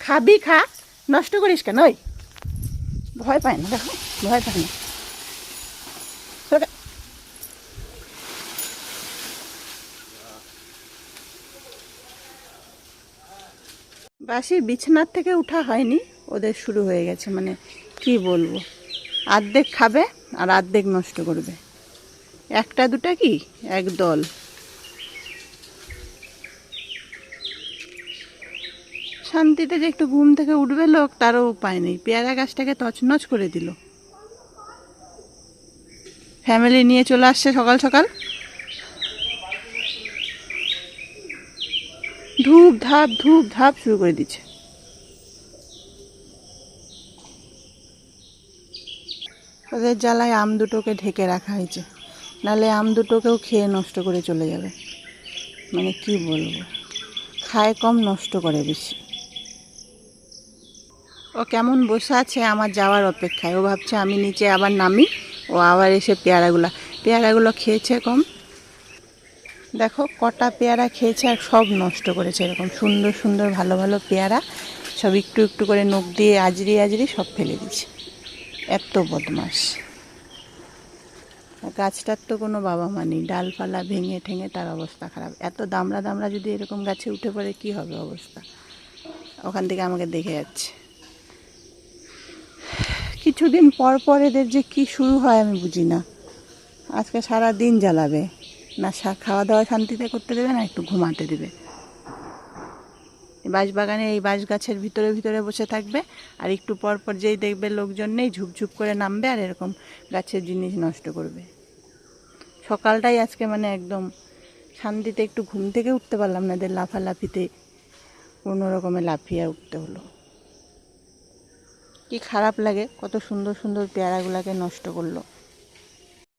খাবি, খা, নষ্ট করিস কেন? ওই। ভয় পায় না, দেখো, ভয় পায় না। বাসির বিছানার থেকে উঠা হয়নি, ওদের শুরু হয়ে গেছে মানে কি বলব? আর্ধেক খাবে আর আর্ধেক নষ্ট করবে। একটা দুটা কি? এক দল। শান্তিতে যে একটু ঘুম থেকে উঠবে লোক, তারও উপায় নেই। পেয়ারা গাছটাকে তছনছ করে দিল। ফ্যামিলি নিয়ে চলে আসছে সকাল সকাল। ধূপ ধাপ ধূপ ধাপ শুরু করে দিচ্ছে। ওদের জ্বালায় আম দুটোকে ঢেকে রাখা হয়েছে। নাহলে আম দুটোকেও খেয়ে নষ্ট করে চলে যাবে। মানে কি বলব? খায় কম, নষ্ট করে বেশি। ও কেমন বসে আছে আমার যাওয়ার অপেক্ষায়। ও ভাবছে আমি নিচে আবার নামি, ও আবার এসে পেয়ারাগুলো পেয়ারাগুলো খেয়েছে কম। দেখো, কটা পেয়ারা খেয়েছে আর সব নষ্ট করেছে এরকম সুন্দর সুন্দর, ভালো ভালো পেয়ারা। সব একটু একটু করে নখ দিয়ে আজরি আজরি সব ফেলে দিচ্ছে এত বদমাস গাছটার তো কোনো বাবা মা নেই। ডালপালা ভেঙে ঠেঙে তার অবস্থা খারাপ। এত দামড়া দামড়া যদি এরকম গাছে উঠে পড়ে, কি হবে অবস্থা? ওখান থেকে আমাকে দেখে যাচ্ছে। কিছুদিন পর পর এদের যে কি শুরু হয় আমি বুঝি না। আজকে সারা দিন জ্বালাবে। না খাওয়া দাওয়া শান্তিতে করতে দেবে, না একটু ঘুমাতে দেবে। বাঁশ বাগানে এই বাঁশ গাছের ভিতরে ভিতরে বসে থাকবে, আর একটু পর পর যেই দেখবে লোকজন নেই ঝুপঝুপ করে নামবে, আর এরকম গাছের জিনিস নষ্ট করবে। সকালটাই আজকে মানে একদম শান্তিতে একটু ঘুম থেকে উঠতে পারলাম না, এদের লাফালাফিতে কোনো রকমে লাফিয়ে উঠতে হলো। কি খারাপ লাগে কত সুন্দর সুন্দর পেয়ারাগুলোকে নষ্ট করল।